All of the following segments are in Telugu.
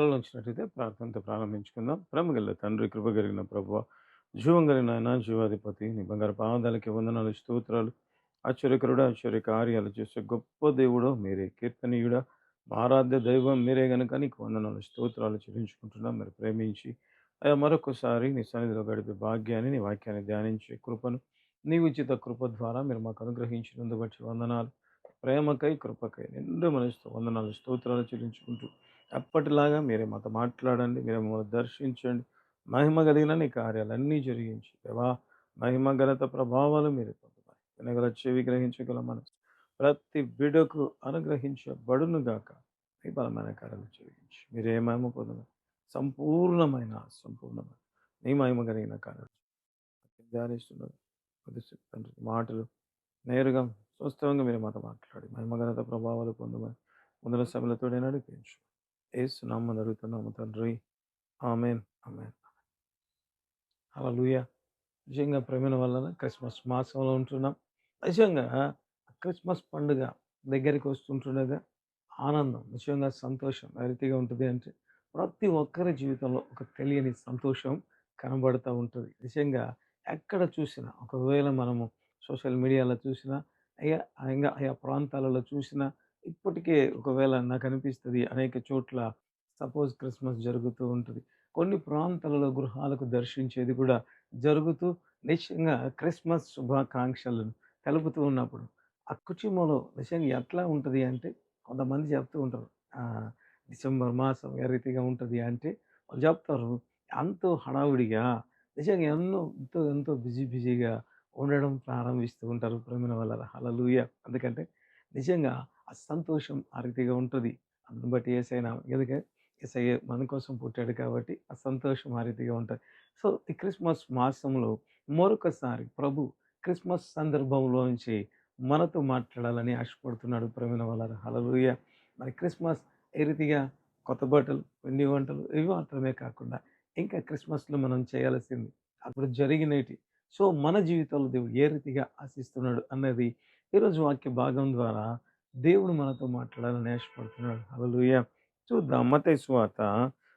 కళ్ళు వచ్చినట్టయితే ప్రార్థనతో ప్రారంభించుకుందాం. ప్రేమ తండ్రి కృప కలిగిన ప్రభు జీవం కలిగిన ఆయన జీవాధిపతి నీ బంగారు పాదాలకి వందనాలు స్తోత్రాలు. ఆశ్చర్యకరుడు ఆశ్చర్య కార్యాలు చేసే గొప్ప దేవుడు మీరే కీర్తనీయుడా. ఆరాధ్య దైవం మీరే గనుక నీకు వందనాలు స్తోత్రాలు చెల్లించుకుంటున్నాం. మీరు ప్రేమించి అయ్యా మరొకసారి నీ సన్నిధిలో గడిపే భాగ్యాన్ని నీ వాక్యాన్ని ధ్యానించే కృపను నీ ఉచిత కృప ద్వారా మీరు మాకు అనుగ్రహించినందు బట్టి వందనాలు. ప్రేమకై కృపకై నిండు మనసుతో వందనాలు స్తోత్రాలు చెల్లించుకుంటూ ఎప్పటిలాగా మీరే మాతో మాట్లాడండి మీరే మమ్మల్ని దర్శించండి. మహిమ కలిగిన నీ కార్యాలన్నీ జరిగించి. దేవా మహిమ ఘనత ప్రభావాలు మీరు పొందుతాయి వినగల చెవి గ్రహించగల మనసు ప్రతి బిడకు అనుగ్రహించబడును గాక. మీ బలమైన కార్యాలు జరిగించి. మీరే మహిమ పొందున సంపూర్ణమైన సంపూర్ణమైన నీ మహిమ కలిగిన కార్యాలు. ధ్యానిస్తున్నారు. తండ్రి మాటలు నేరుగా స్వస్థంగా మీరు మాట మాట్లాడి మహిమగనత ప్రభావాలు పొందమని ముందర సమయంతో నడిపించు. ఏసు నామం అడుగుతున్నాము తండ్రి. Amen amen. అలా లూయ నిజంగా ప్రేమ వలన క్రిస్మస్ మాసంలో ఉంటున్నాం. నిజంగా క్రిస్మస్ పండుగ దగ్గరికి వస్తుంటుండగా ఆనందం నిజంగా సంతోషం. ఏ రీతిగా ఉంటుంది అంటే ప్రతి ఒక్కరి జీవితంలో ఒక తెలియని సంతోషం కనబడుతూ ఉంటుంది. నిజంగా ఎక్కడ చూసినా ఒకవేళ మనము సోషల్ మీడియాలో చూసినా అయ్యా ఇంకా ఆయా ప్రాంతాలలో చూసినా ఇప్పటికే ఒకవేళ నాకు అనిపిస్తుంది అనేక చోట్ల సపోజ్ క్రిస్మస్ జరుగుతూ ఉంటుంది. కొన్ని ప్రాంతాలలో గృహాలకు దర్శించేది కూడా జరుగుతూ నిశ్చయంగా క్రిస్మస్ శుభాకాంక్షలను తెలుపుతూ ఉన్నప్పుడు. ఆ కుటుంబంలో నిజంగా ఎట్లా ఉంటుంది అంటే కొంతమంది చెప్తూ ఉంటారు. డిసెంబర్ మాసం ఏ రీతిగా ఉంటుంది అంటే వాళ్ళు చెప్తారు ఎంతో హడావుడిగా నిజంగా ఎన్నో ఎంతో ఎంతో బిజీ బిజీగా ఉండడం ప్రారంభిస్తూ ఉంటారు. ప్రేమల వల్ల హలలుయ ఎందుకంటే నిజంగా ఆ సంతోషం ఆ రీతిగా ఉంటుంది. అందుని బట్టి ఏసైనా ఎందుకంటే ఏసఐ మన కోసం పుట్టాడు కాబట్టి ఆ సంతోషం ఆ రీతిగా ఉంటుంది. సో ఈ క్రిస్మస్ మాసంలో మరొకసారి ప్రభు క్రిస్మస్ సందర్భంలోంచి మనతో మాట్లాడాలని ఆశపడుతున్నాడు ప్రేమిన వల్ల హలలుయ మరి క్రిస్మస్ ఏ రీతిగా కొత్త బట్టలు పిండి వంటలు ఇవి మాత్రమే కాకుండా ఇంకా క్రిస్మస్లో మనం చేయాల్సింది అప్పుడు జరిగినటి సో మన జీవితంలో దేవుడు ఏ రీతిగా ఆశిస్తున్నాడు అన్నది ఈరోజు వాక్య భాగం ద్వారా దేవుడు మనతో మాట్లాడాలని ఆశపడుతున్నాడు. హల్లెలూయా! చూద్దాం. మతై స్వాత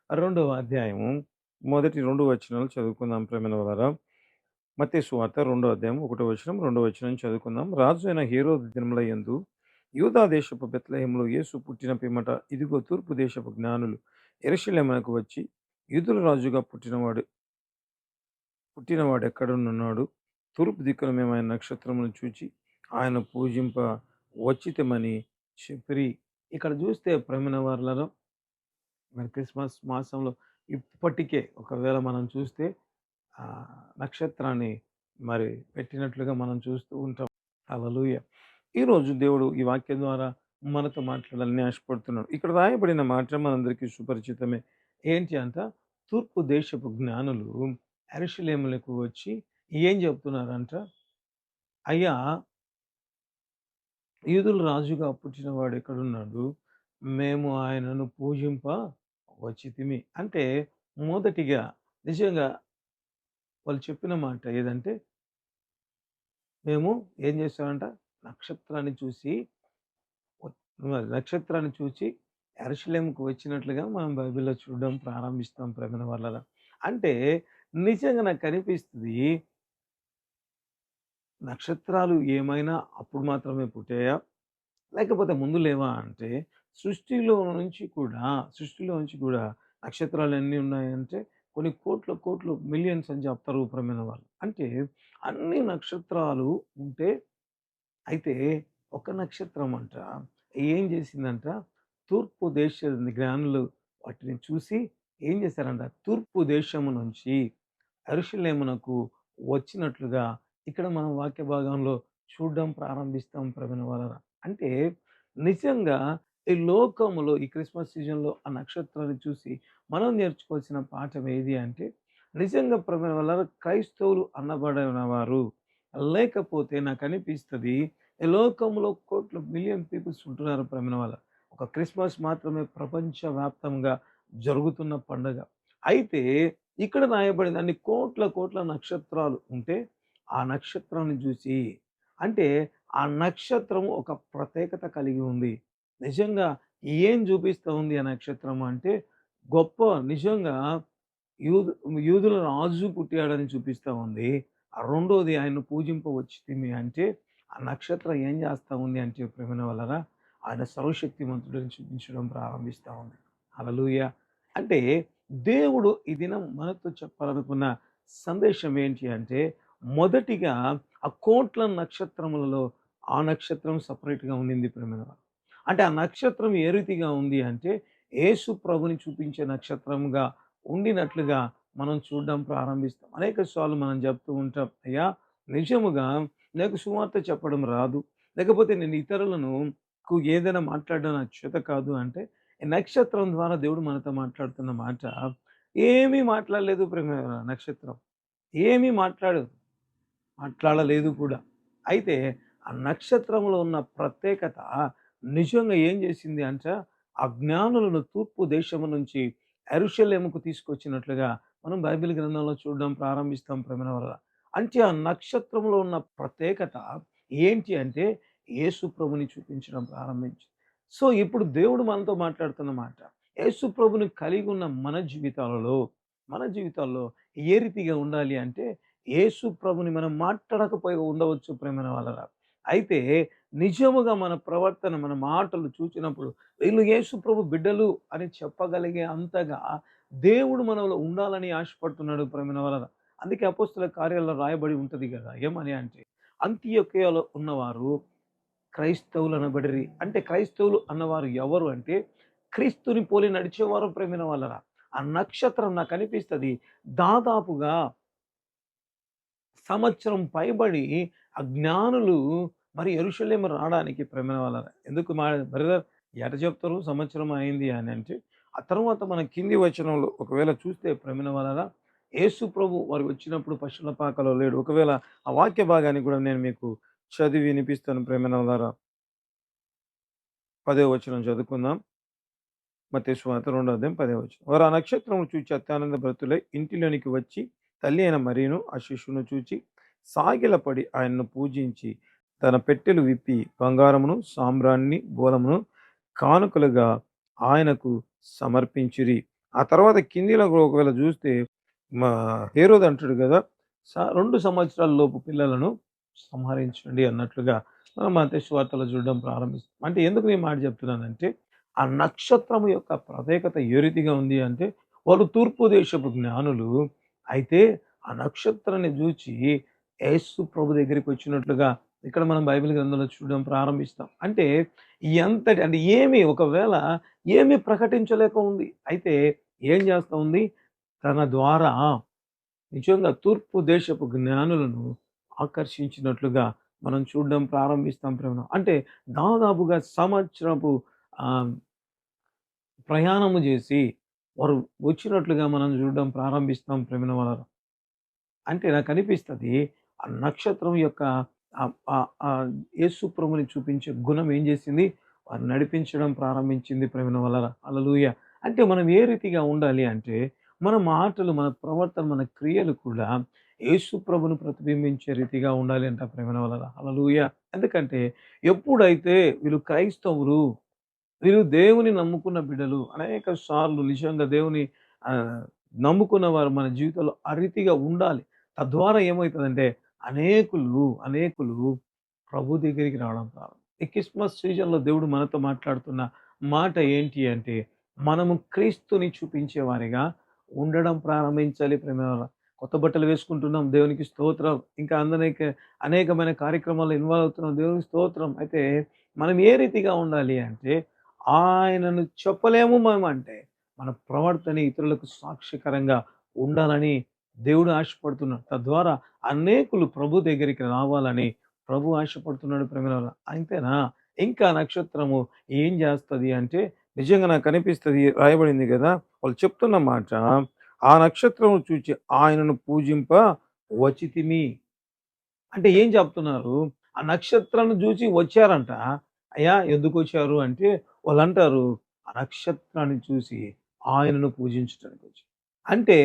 రెండవ అధ్యాయము మొదటి రెండు వచనాలు చదువుకుందాం ప్రేమైన ద్వారా మతై సువార్త రెండో అధ్యాయం ఒకటో వచనం రెండో వచనం చదువుకుందాం. రాజు అయిన హీరో దినముల యందు యూదా దేశపు బెత్లహేములో యేసు పుట్టిన పిమ్మట ఇదిగో తూర్పు దేశపు జ్ఞానులు ఎరుషలేమునకు వచ్చి యూదుల రాజుగా పుట్టినవాడు పుట్టినవాడు ఎక్కడనున్నాడు? తూర్పు దిక్కున మేము ఆయన నక్షత్రమును చూచి ఆయన పూజింప వచ్చితమని చెప్పి ఇక్కడ చూస్తే ప్రమిన వారులలో మరి క్రిస్మస్ మాసంలో ఇప్పటికే ఒకవేళ మనం చూస్తే నక్షత్రాన్ని మరి పెట్టినట్లుగా మనం చూస్తూ ఉంటాం. అలలుయ ఈరోజు దేవుడు ఈ వాక్యం ద్వారా మనతో మాట్లాడాలని ఆశపడుతున్నాడు. ఇక్కడ రాయబడిన మాట మనందరికీ సుపరిచితమే. ఏంటి అంట? తూర్పు దేశపు జ్ఞానులు అరిశలేములకు వచ్చి ఏం చెప్తున్నారంట? అయ్యా! యూదుల రాజుగా పుట్టినవాడు ఎక్కడున్నాడు? మేము ఆయనను పూజింప వచ్చితిమి. అంటే మొదటిగా నిజంగా వాళ్ళు చెప్పిన మాట ఏదంటే మేము ఏం చేస్తామంట? నక్షత్రాన్ని చూసి నక్షత్రాన్ని చూసి ఎరుషలేముకు వచ్చినట్లుగా మనం బైబిల్లో చూడడం ప్రారంభిస్తాం ప్రమిన వల్ల అంటే నిజంగా నాకు కనిపిస్తుంది. నక్షత్రాలు ఏమైనా అప్పుడు మాత్రమే పుట్టాయా? లేకపోతే ముందు లేవా అంటే సృష్టిలో నుంచి కూడా సృష్టిలో నుంచి కూడా నక్షత్రాలు ఎన్ని ఉన్నాయంటే కొన్ని కోట్ల కోట్లు మిలియన్స్ అని చెప్తారు ప్రమైన వాళ్ళు. అంటే అన్ని నక్షత్రాలు ఉంటే అయితే ఒక నక్షత్రం అంట ఏం చేసిందంట? తూర్పు దేశ జ్ఞానులు వాటిని చూసి ఏం చేశారంట? తూర్పు దేశము నుంచి అరుషులేమునకు వచ్చినట్లుగా ఇక్కడ మనం వాక్య భాగంలో చూడడం ప్రారంభిస్తాం ప్రవీణ వలన. అంటే నిజంగా ఈ లోకములో ఈ క్రిస్మస్ సీజన్లో ఆ నక్షత్రాన్ని చూసి మనం నేర్చుకోవాల్సిన పాఠం ఏది అంటే నిజంగా ప్రవీణ వలన క్రైస్తవులు అన్నబడిన వారు లేకపోతే నాకు అనిపిస్తుంది ఈ లోకంలో కోట్ల మిలియన్ పీపుల్స్ ఉంటున్నారు ప్రవీణ వల్ల ఒక క్రిస్మస్ మాత్రమే ప్రపంచవ్యాప్తంగా జరుగుతున్న పండుగ. అయితే ఇక్కడ రాయబడింది అన్ని కోట్ల కోట్ల నక్షత్రాలు ఉంటే ఆ నక్షత్రాన్ని చూసి అంటే ఆ నక్షత్రం ఒక ప్రత్యేకత కలిగి ఉంది నిజంగా ఏం చూపిస్తూ ఉంది ఆ నక్షత్రం అంటే గొప్ప నిజంగా యూదు యూదుల రాజు పుట్టాడని చూపిస్తూ ఉంది. ఆ రెండోది ఆయన పూజింపవచ్చితిమి అంటే, ఆ నక్షత్రం ఏం చేస్తూ ఉంది అంటే ప్రేమ వలన ఆయన సర్వశక్తిమంతుడని చూపించడం ప్రారంభిస్తా ఉంది. అలలుయ అంటే దేవుడు ఈ దినం మనతో చెప్పాలనుకున్న సందేశం ఏంటి అంటే, మొదటిగా ఆ కోట్ల నక్షత్రములలో ఆ నక్షత్రం సపరేట్గా ఉండింది ప్రియమైన అంటే ఆ నక్షత్రం ఏ రీతిగా ఉంది అంటే, యేసు ప్రభుని చూపించే నక్షత్రంగా ఉండినట్లుగా మనం చూడడం ప్రారంభిస్తాం. అనేక సార్లు మనం చెప్తూ ఉంటాం. అయ్యా! నిజముగా నాకు సువార్త చెప్పడం రాదు. లేకపోతే నేను ఇతరులను ఏదైనా మాట్లాడడం నా చేత కాదు అంటే, నక్షత్రం ద్వారా దేవుడు మనతో మాట్లాడుతున్న మాట ఏమీ మాట్లాడలేదు ప్రేమ నక్షత్రం. ఏమీ మాట్లాడదు. మాట్లాడలేదు కూడా. అయితే ఆ నక్షత్రంలో ఉన్న ప్రత్యేకత నిజంగా ఏం చేసింది అంటే, ఆ జ్ఞానులను తూర్పు దేశము నుంచి అరుషలేముకు తీసుకొచ్చినట్లుగా మనం బైబిల్ గ్రంథంలో చూడడం ప్రారంభిస్తాం ప్రియమైన వల్ల అంటే ఆ నక్షత్రంలో ఉన్న ప్రత్యేకత ఏంటి అంటే, యేసు ప్రభుని చూపించడం ప్రారంభించింది. సో, ఇప్పుడు దేవుడు మనతో మాట్లాడుతున్న మాట, యేసు ప్రభుని కలిగి ఉన్న మన జీవితాలలో, మన జీవితాల్లో ఏ రీతిగా ఉండాలి అంటే, యేసు ప్రభుని మనం మాట్లాడకపోయి ఉండవచ్చు ప్రేమైన వాళ్ళరా. అయితే నిజముగా మన ప్రవర్తన, మన మాటలు చూచినప్పుడు వీళ్ళు యేసు ప్రభు బిడ్డలు అని చెప్పగలిగే అంతగా దేవుడు మనలో ఉండాలని ఆశపడుతున్నాడు ప్రేమైన వాళ్ళ అందుకే అపోస్తుల కార్యాలలో రాయబడి ఉంటుంది కదా! ఏమని అంటే, అంతియొకయలో ఉన్నవారు క్రైస్తవులు అనబడిరి. అంటే క్రైస్తవులు అన్నవారు ఎవరు అంటే, క్రీస్తుని పోలి నడిచేవారు ప్రేమిన వాళ్ళరా. ఆ నక్షత్రం నాకు అనిపిస్తుంది దాదాపుగా సంవత్సరం పైబడి ఆ జ్ఞానులు మరి యెరూషలేము రావడానికి ప్రేమిన వాళ్ళరా. ఎందుకు మా బ్రదర్ ఎట చెప్తారు సంవత్సరం అయింది అని అంటే, ఆ తర్వాత మన కింది వచనంలో ఒకవేళ చూస్తే ప్రేమిన వాళ్ళరా, యేసు ప్రభు వారు వచ్చినప్పుడు పశువుల పాకలో లేడు. ఒకవేళ ఆ వాక్య భాగాన్ని కూడా నేను మీకు చదివి వినిపిస్తాను ప్రియమైన పదే వచనం చదువుకుందాం. మత్తయి స్వాత రెండో అధ్యాయం పదే వచనం. వారు ఆ నక్షత్రమును చూచి అత్యానంద భరితులై ఇంటిలోనికి వచ్చి తల్లి అయిన మరియును ఆ శిష్యును చూచి సాగిలపడి ఆయన్ను పూజించి తన పెట్టెలు విప్పి బంగారమును, సాంబ్రాన్ని బోలమును కానుకలుగా ఆయనకు సమర్పించిరి. ఆ తర్వాత కిందిలో ఒకవేళ చూస్తే మా హేరోదు అంటాడు కదా! స 2 సంవత్సరాల లోపు పిల్లలను సంహరించండి అన్నట్లుగా మనం మత్తయి వార్తలు చూడడం ప్రారంభిస్తాం. అంటే ఎందుకు నేను మాట చెప్తున్నానంటే, ఆ నక్షత్రం యొక్క ప్రత్యేకత ఏ రీతిగా ఉంది అంటే, వాళ్ళు తూర్పు దేశపు జ్ఞానులు. అయితే ఆ నక్షత్రాన్ని చూచి యేసు ప్రభు దగ్గరికి వచ్చినట్లుగా ఇక్కడ మనం బైబిల్ గ్రంథంలో చూడడం ప్రారంభిస్తాం. అంటే ఎంతటి అంటే ఏమి ఒకవేళ ఏమి ప్రకటించలేక ఉంది. అయితే ఏం చేస్తూ ఉంది? తన ద్వారా నిజంగా తూర్పు దేశపు జ్ఞానులను ఆకర్షించినట్లుగా మనం చూడడం ప్రారంభిస్తాం ప్రేమ అంటే దాదాపుగా సంవత్సరపు ప్రయాణము చేసి వారు వచ్చినట్లుగా మనం చూడడం ప్రారంభిస్తాం ప్రేమ వాళ్ళారా. అంటే నాకు అనిపిస్తుంది ఆ నక్షత్రం యొక్క ఆహ్, యేసు ప్రభుని చూపించే గుణం ఏం చేసింది? వారు నడిపించడం ప్రారంభించింది ప్రేమ వాళ్ళారా. అలలుయ అంటే మనం ఏ రీతిగా ఉండాలి అంటే, మన మాటలు, మన ప్రవర్తన, మన క్రియలు కూడా యేసు ప్రభును ప్రతిబింబించే రీతిగా ఉండాలి అంట ప్రియమైన వలన అలలుయ ఎందుకంటే ఎప్పుడైతే వీళ్ళు క్రైస్తవులు, వీళ్ళు దేవుని నమ్ముకున్న బిడ్డలు అనేక సార్లు నిజంగా దేవుని నమ్ముకున్న వారు మన జీవితంలో ఆ రీతిగా ఉండాలి. తద్వారా ఏమవుతుందంటే అనేకులు, అనేకులు ప్రభు దగ్గరికి రావడం ప్రారంభం. ఈ క్రిస్మస్ సీజన్‌లో దేవుడు మనతో మాట్లాడుతున్న మాట ఏంటి అంటే, మనము క్రీస్తుని చూపించేవారిగా ఉండడం ప్రారంభించాలి ప్రేమ వల్ల కొత్త బట్టలు వేసుకుంటున్నాం దేవునికి స్తోత్రం. ఇంకా అనేక అనేకమైన కార్యక్రమాల్లో ఇన్వాల్వ్ అవుతున్నాం దేవునికి స్తోత్రం. అయితే మనం ఏ రీతిగా ఉండాలి అంటే, ఆయనను చెప్పలేము మేమంటే, మన ప్రవర్తన ఇతరులకు సాక్ష్యకరంగా ఉండాలని దేవుడు ఆశపడుతున్నాడు. తద్వారా అనేకులు ప్రభు దగ్గరికి రావాలని ప్రభు ఆశపడుతున్నాడు ప్రియమైన అంతేనా? ఇంకా నక్షత్రము ఏం చేస్తుంది అంటే, నిజంగా నాకు అనిపిస్తుంది రాయబడింది కదా! వాళ్ళు చెప్తున్న మాట, ఆ నక్షత్రమును చూచి ఆయనను పూజింప వచ్చితిమి. అంటే ఏం చెప్తున్నారు? ఆ నక్షత్రాన్ని చూసి వచ్చారంట. అయ్యా ఎందుకొచ్చారు అంటే, వాళ్ళంటారు ఆ నక్షత్రాన్ని చూసి ఆయనను పూజించటానికి వచ్చి అంటే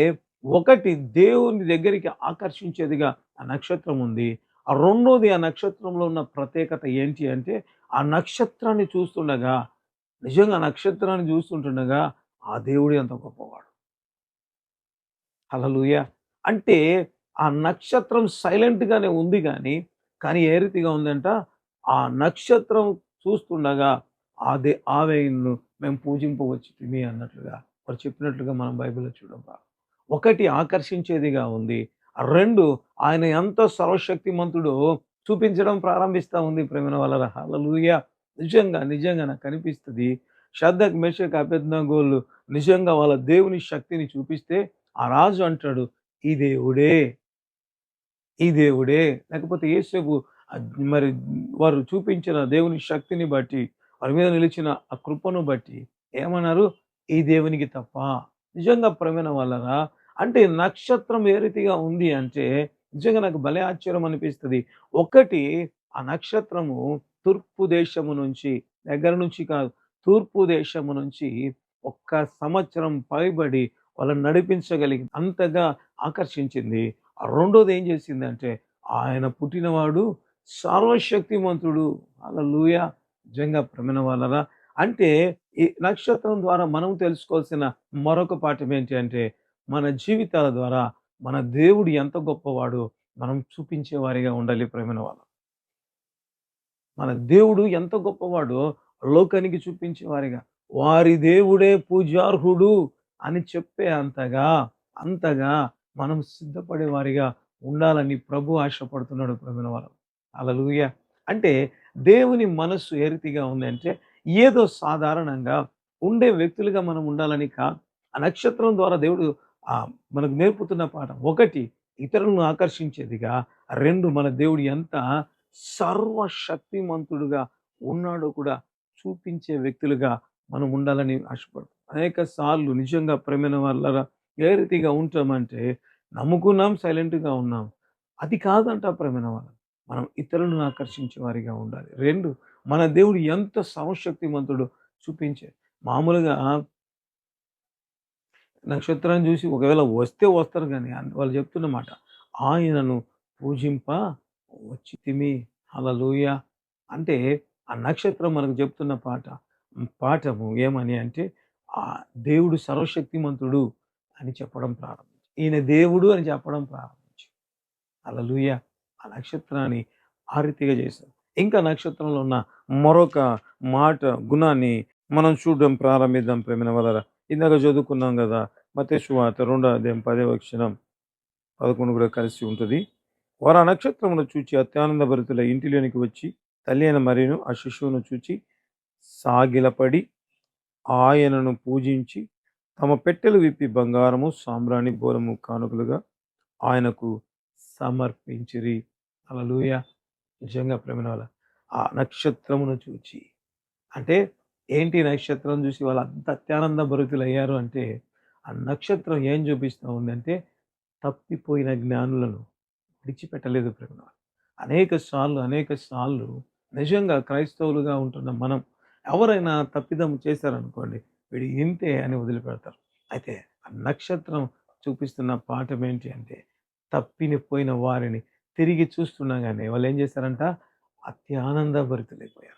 ఒకటి దేవుని దగ్గరికి ఆకర్షించేదిగా ఆ నక్షత్రం ఉంది. ఆ రెండోది ఆ నక్షత్రంలో ఉన్న ప్రత్యేకత ఏంటి అంటే, ఆ నక్షత్రాన్ని చూస్తుండగా, నిజంగా నక్షత్రాన్ని చూస్తుంటుండగా ఆ దేవుడు ఎంత గొప్పవాడు హలలుయ అంటే ఆ నక్షత్రం సైలెంట్గానే ఉంది కానీ కానీ ఏ రీతిగా ఉందంట? ఆ నక్షత్రం చూస్తుండగా అదే ఆవేను మేము పూజింపవచ్చు అన్నట్లుగా. వారు చెప్పినట్లుగా మనం బైబిల్లో చూడబ్బా ఒకటి ఆకర్షించేదిగా ఉంది. రెండు ఆయన ఎంత సర్వశక్తిమంతుడో చూపించడం ప్రారంభిస్తూ ఉంది ప్రేమిన వాళ్ళ హలలుయ నిజంగా నిజంగా నాకు కనిపిస్తుంది శ్రద్ధకు షద్దక్ అభ్యర్థన గోళ్ళు నిజంగా వాళ్ళ దేవుని శక్తిని చూపిస్తే ఆ రాజు అంటాడు ఈ దేవుడే ఈ దేవుడే. లేకపోతే ఏసేపు మరి వారు చూపించిన దేవుని శక్తిని బట్టి వారి మీద నిలిచిన ఆ కృపను బట్టి ఏమన్నారు? ఈ దేవునికి తప్ప. నిజంగా ప్రమేణ వల్లరా అంటే నక్షత్రం ఏ రీతిగా ఉంది అంటే నిజంగా నాకు భలే ఆశ్చర్యం అనిపిస్తుంది. ఒకటి ఆ నక్షత్రము తూర్పు దేశము నుంచి దగ్గర నుంచి కాదు తూర్పు దేశము నుంచి ఒక్క సంవత్సరం పైబడి వాళ్ళని నడిపించగలిగింది. అంతగా ఆకర్షించింది. రెండోది ఏం చేసిందంటే ఆయన పుట్టినవాడు సర్వశక్తిమంతుడు. అలా లూయ నిజంగా ప్రమిన వాళ్ళరా? అంటే ఈ నక్షత్రం ద్వారా మనం తెలుసుకోవాల్సిన మరొక పాఠం ఏంటి అంటే మన జీవితాల ద్వారా మన దేవుడు ఎంత గొప్పవాడు మనం చూపించేవారిగా ఉండాలి ప్రేమిన వాళ్ళ. మన దేవుడు ఎంత గొప్పవాడో లోకానికి చూపించేవారిగా. వారి దేవుడే పూజార్హుడు. అని చెప్పే అంతగా అంతగా మనం సిద్ధపడే వారిగా ఉండాలని ప్రభు ఆశపడుతున్నాడు ప్రభుల వారు. అలలుయ అంటే దేవుని మనస్సు ఏ రీతిగా ఉందంటే ఏదో సాధారణంగా ఉండే వ్యక్తులుగా మనం ఉండాలని కా ఆ నక్షత్రం ద్వారా దేవుడు మనకు నేర్పుతున్న పాఠం ఒకటి ఇతరులను ఆకర్షించేదిగా రెండు మన దేవుడు ఎంత సర్వశక్తిమంతుడుగా ఉన్నాడో కూడా చూపించే వ్యక్తులుగా మనం ఉండాలని ఆశపడతాం. అనేక సార్లు నిజంగా ప్రేమైన వాళ్ళ ఏ రీతిగా ఉంటామంటే నమ్ముకున్నాం సైలెంట్గా ఉన్నాం. అది కాదంట ప్రేమైన వాళ్ళ. మనం ఇతరులను ఆకర్షించే వారిగా ఉండాలి. రెండు మన దేవుడు ఎంత సర్వశక్తిమంతుడు చూపించే. మామూలుగా నక్షత్రాన్ని చూసి ఒకవేళ వస్తే వస్తారు కానీ అన్- వాళ్ళు చెప్తున్నమాట ఆయనను పూజింప వచ్చి తిమి అలలుయ అంటే ఆ నక్షత్రం మనకు చెప్తున్న పాట పాఠము ఏమని అంటే ఆ దేవుడు సర్వశక్తిమంతుడు అని చెప్పడం ప్రారంభించి. ఈయన దేవుడు అని చెప్పడం ప్రారంభించి. అలలుయ ఆ నక్షత్రాన్ని ఆరితిగా చేశారు. ఇంకా నక్షత్రంలో ఉన్న మరొక మాట గుణాన్ని మనం చూడడం ప్రారంభిద్దాం ప్రేమిన వలరా. ఇందాక చదువుకున్నాం కదా మతేశ్వాత రెండో అధ్యాయం పదే వక్షణం పదకొండు కూడా కలిసి ఉంటుంది. వారు ఆ నక్షత్రమును చూచి అత్యానంద భరితుల ఇంటిలోనికి వచ్చి తల్లి అయిన మరియును ఆ శిశువును చూచి సాగిలపడి ఆయనను పూజించి తమ పెట్టెలు విప్పి బంగారము సాంబ్రాణి బోరము కానుకలుగా ఆయనకు సమర్పించిరి. అలలుయ నిజంగా ప్రేమిన ఆ నక్షత్రమును చూచి అంటే ఏంటి నక్షత్రం చూసి వాళ్ళు అంత అత్యానంద భరుతులు అయ్యారు అంటే ఆ నక్షత్రం ఏం చూపిస్తూ ఉందంటే తప్పిపోయిన జ్ఞానులను విడిచిపెట్టలేదు ప్రేమ అనేక సార్లు అనేక సార్లు నిజంగా క్రైస్తవులుగా ఉంటున్న మనం ఎవరైనా తప్పిదం చేశారనుకోండి వీడు ఇంతే అని వదిలిపెడతారు. అయితే ఆ నక్షత్రం చూపిస్తున్న పాఠం ఏంటి అంటే తప్పిని పోయిన వారిని తిరిగి చూస్తుండగానే వాళ్ళు ఏం చేశారంట? అత్యానంద భరితులైపోయారు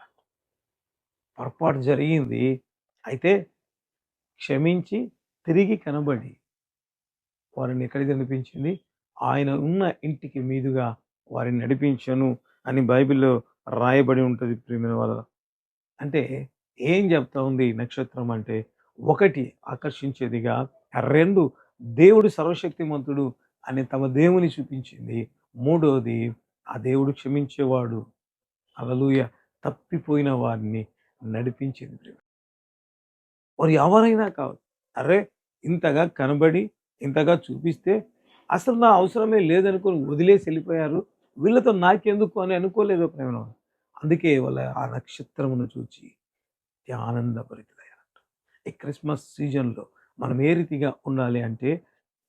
పొరపాటు జరిగింది అయితే క్షమించి తిరిగి కనబడి వారిని ఎక్కడికి నడిపించింది? ఆయన ఉన్న ఇంటికి మీదుగా వారిని నడిపించను అని బైబిల్లో రాయబడి ఉంటుంది ప్రేమిన వాళ్ళ అంటే ఏం చెప్తా ఉంది ఈ నక్షత్రం అంటే ఒకటి ఆకర్షించేదిగా రెండు దేవుడు సర్వశక్తిమంతుడు అని తమ దేవుని చూపించింది. మూడోది ఆ దేవుడు క్షమించేవాడు. అలలుయ తప్పిపోయిన వారిని నడిపించింది మరి ఎవరైనా కావచ్చు అరే ఇంతగా కనబడి ఇంతగా చూపిస్తే అసలు నా అవసరమే లేదనుకొని వదిలేసి వెళ్ళిపోయారు. వీళ్ళతో నాకెందుకు అని అనుకోలేదు ప్రేమ అందుకే వాళ్ళ ఆ నక్షత్రమును చూచి ఆనందభరితులయ్యారంట ఈ క్రిస్మస్ సీజన్లో మనం ఏ రీతిగా ఉండాలి అంటే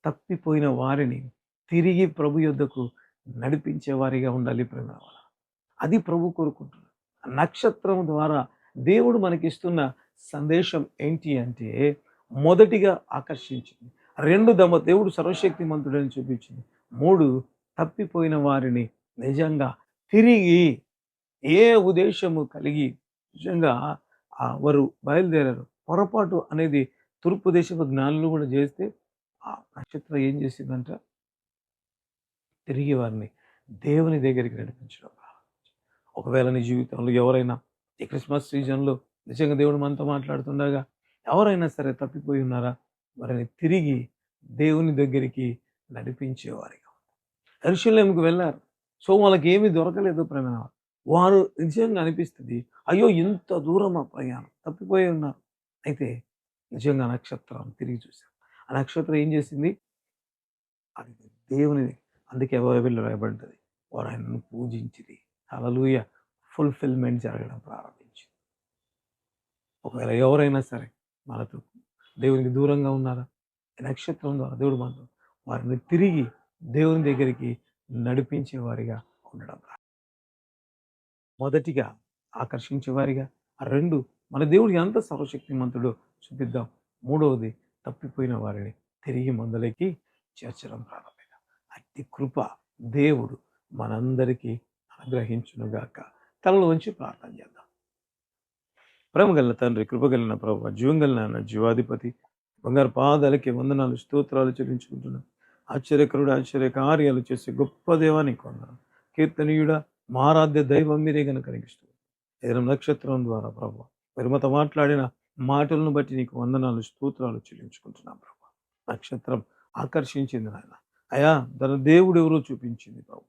తప్పిపోయిన వారిని తిరిగి ప్రభు యొద్దకు నడిపించే వారిగా ఉండాలి ప్రేమ వల్ల. అది ప్రభు కోరుకుంటున్నాడు. నక్షత్రం ద్వారా దేవుడు మనకిస్తున్న సందేశం ఏంటి అంటే మొదటిగా ఆకర్షించింది. రెండు దమ దేవుడు సర్వశక్తిమంతుడని చూపించింది. మూడు తప్పిపోయిన వారిని నిజంగా తిరిగి ఏ ఉద్దేశము కలిగి నిజంగా ఆ వారు బయలుదేరారు పొరపాటు అనేది తూర్పు దేశపు జ్ఞానులు కూడా చేస్తే ఆ నక్షత్రం ఏం చేసిందంట? తిరిగి వారిని దేవుని దగ్గరికి నడిపించడం. ఒకవేళ నీ జీవితంలో ఎవరైనా ఈ క్రిస్మస్ సీజన్లో నిజంగా దేవుడు మనతో మాట్లాడుతుండగా ఎవరైనా సరే తప్పిపోయి ఉన్నారా? వారిని తిరిగి దేవుని దగ్గరికి నడిపించేవారిగా. ఎరుషలేంకి వెళ్ళారు. సో వాళ్ళకి ఏమీ దొరకలేదు ప్రేమ వారు నిజంగా అనిపిస్తుంది అయ్యో! ఇంత దూరం ఆ ప్రయాణం తప్పిపోయి ఉన్నారు. అయితే నిజంగా నక్షత్రం తిరిగి చూశారు ఆ నక్షత్రం ఏం చేసింది? అది దేవుని అందుకే బైబిల్లో రాయబడ్డది వారు ఆయనను పూజించింది అలలుయ ఫుల్ఫిల్మెంట్ జరగడం ప్రారంభించింది. ఒకవేళ ఎవరైనా సరే మనతో దేవునికి దూరంగా ఉన్నారా? నక్షత్రం ద్వారా దేవుడు మనతో వారిని తిరిగి దేవుని దగ్గరికి నడిపించే వారిగా ఉండడం మొదటిగా ఆకర్షించేవారిగా రెండు మన దేవుడు ఎంత సర్వశక్తిమంతుడో చూపిద్దాం. మూడవది తప్పిపోయిన వారిని తిరిగి మందులకి చేర్చడం ప్రారంభిద్దాం. అట్టి కృప దేవుడు మనందరికీ అనుగ్రహించునుగాక. తనలో వంచి ప్రార్థన చేద్దాం. ప్రేమగలిన తండ్రి కృపగలిన ప్రభు జీవం కలిగిన జీవాధిపతి బంగారు పాదాలకి వందనాలు స్తోత్రాలు చెల్లించుకుంటున్నాం. ఆశ్చర్యకరుడు ఆశ్చర్య కార్యాలు చేసే గొప్ప దేవానికి కొందాం కీర్తనీయుడ మారాధ్య దైవం మీరే కనుక కనిపిస్తుంది ఏదైనా నక్షత్రం ద్వారా ప్రభు మీరు మాతో మాట్లాడిన మాటలను బట్టి నీకు వందనాలు స్తోత్రాలు చెల్లించుకుంటున్నాం ప్రభు. నక్షత్రం ఆకర్షించింది నాయన. అయా తన దేవుడు ఎవరో చూపించింది ప్రభు.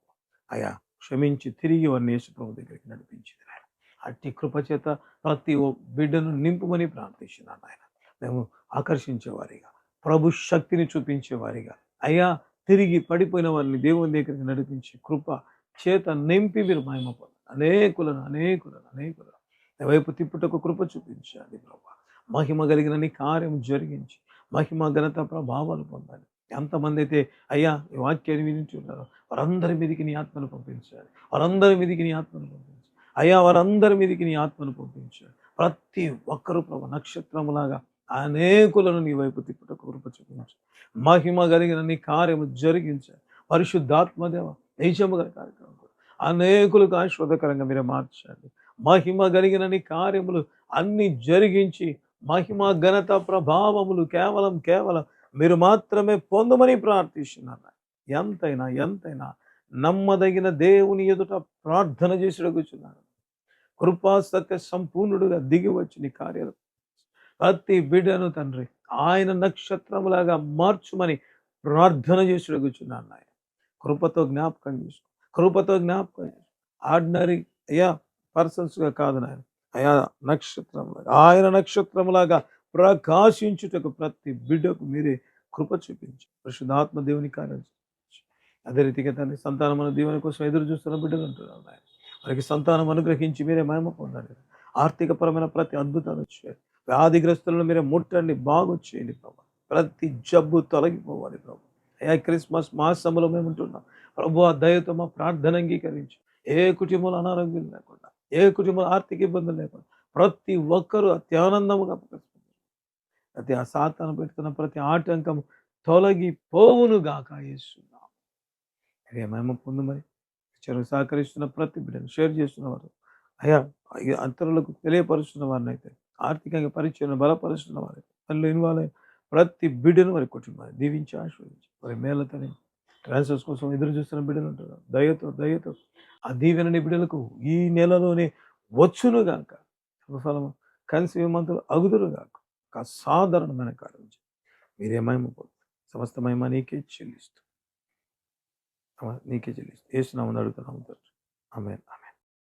అయా క్షమించి తిరిగి వారిని యేసు ప్రభు దగ్గరికి నడిపించింది నాయన. అట్టి కృప చేత ప్రతి ఓ బిడ్డను నింపుమని ప్రార్థిస్తున్నాను నాయన. మేము ఆకర్షించేవారిగా ప్రభు శక్తిని చూపించేవారిగా. అయ్యా తిరిగి పడిపోయిన వారిని దేవుని దగ్గరికి నడిపించి కృప చేత నింపి మీరు మహిమ పొందండి. అనేకులను అనేకులను అనేకులను. నీ వైపు తిప్పుటకు కృప చూపించాలి ప్రభా. మహిమ కలిగిన నీ కార్యం జరిగించి మహిమ ఘనత ప్రభావాలు పొందాలి ఎంతమంది అయితే అయ్యా ఈ వాక్యాన్ని వినింటున్నారో వారందరి మీదకి నీ ఆత్మను పంపించాలి వారందరి మీదకి నీ ఆత్మను పంపించాలి అయ్యా వారందరి మీదకి నీ ఆత్మను పంపించాలి ప్రతి ఒక్కరు ప్రభు నక్షత్రములాగా అనేకులను నీ వైపు తిప్పుటకు కృప చూపించాలి మహిమ కలిగిన నీ కార్యము జరిగించాలి పరిశుద్ధాత్మదేవ నిజము గల కార్యక్రమం. కూడా అనేకులకు ఆశ్వాదకరంగా మీరు మార్చండి. మహిమ కలిగిన నీ కార్యములు అన్ని జరిగించి మహిమ ఘనత ప్రభావములు కేవలం కేవలం మీరు మాత్రమే పొందమని ప్రార్థిస్తున్నారు ఎంతైనా ఎంతైనా నమ్మదగిన దేవుని ఎదుట ప్రార్థన చేసి కూర్చున్నారు కృపా సత్య సంపూర్ణుడుగా దిగి వచ్చిన కార్యాలు ప్రతి బిడ్డను తండ్రి ఆయన నక్షత్రములాగా మార్చుమని ప్రార్థన చేసి కూర్చున్నాను ఆయన కృపతో జ్ఞాపకం చేసుకో. కృపతో జ్ఞాపకం ఆర్డినరీ అయ్యా పర్సన్స్గా కాదు నాయన. అయా నక్షత్రంలాగా ఆయన నక్షత్రంలాగా ప్రకాశించుటకు ప్రతి బిడ్డకు మీరే కృప చూపించి. పరిశుద్ధాత్మ దేవుని కార్యం అదే రీతిగా తండ్రి సంతానం మన దేవుని కోసం ఎదురు చూస్తున్న బిడ్డలు ఉంటున్నారు నాయన. వారికి సంతానం అనుగ్రహించి మీరే మహిమ పొందండి ఆర్థికపరమైన ప్రతి అద్భుతాలు చేయండి వ్యాధిగ్రస్తులను మీరే ముట్టండి బాగు చేయండి ప్రభావ ప్రతి జబ్బు తొలగిపోవాలి ప్రభావ ఏ క్రిస్మస్ మాసంలో మేము ఉంటున్నాం. ప్రభు ఆ దయతో మా ప్రార్థన అంగీకరించి. ఏ కుటుంబంలో అనారోగ్యం లేకుండా ఏ కుటుంబంలో ఆర్థిక ఇబ్బందులు లేకుండా ప్రతి ఒక్కరూ అత్యానందముగా ప్రతి ఆ సాతాను పెట్టుకున్న ప్రతి ఆటంకం తొలగిపోవును గాక చేస్తున్నాం అదే మేము పొందమని చెరువు సహకరిస్తున్న ప్రతి బిడ్డను షేర్ చేస్తున్నవారు అయ్యా అయ్యా అంతరులకు తెలియపరుస్తున్న వారిని అయితే ఆర్థికంగా పరిచయం బలపరుస్తున్న వారు అందులో ఇన్వాల్వ్ అయిన ప్రతి బిడ్డను మరి కుటుంబాన్ని దీవించి ఆశీర్వదించి. మరి మేలతోనే ట్రాన్స్ఫర్స్ కోసం ఎదురు చూస్తున్న బిడ్డలు ఉంటారు. దయతో దయతో. ఆ దీవెనని బిడ్డలకు ఈ నెలలోనే వచ్చును గాక. ఫలము కలిసి మంతులు అగుదురు గాక. ఒక సాధారణమైన కార్యం మీరే మహిమ పొందు. సమస్త మహిమ నీకే చెల్లిస్తూ. నీకే చెల్లిస్తూ. వేస్తున్నామని అడుగుతున్నాము ఆమె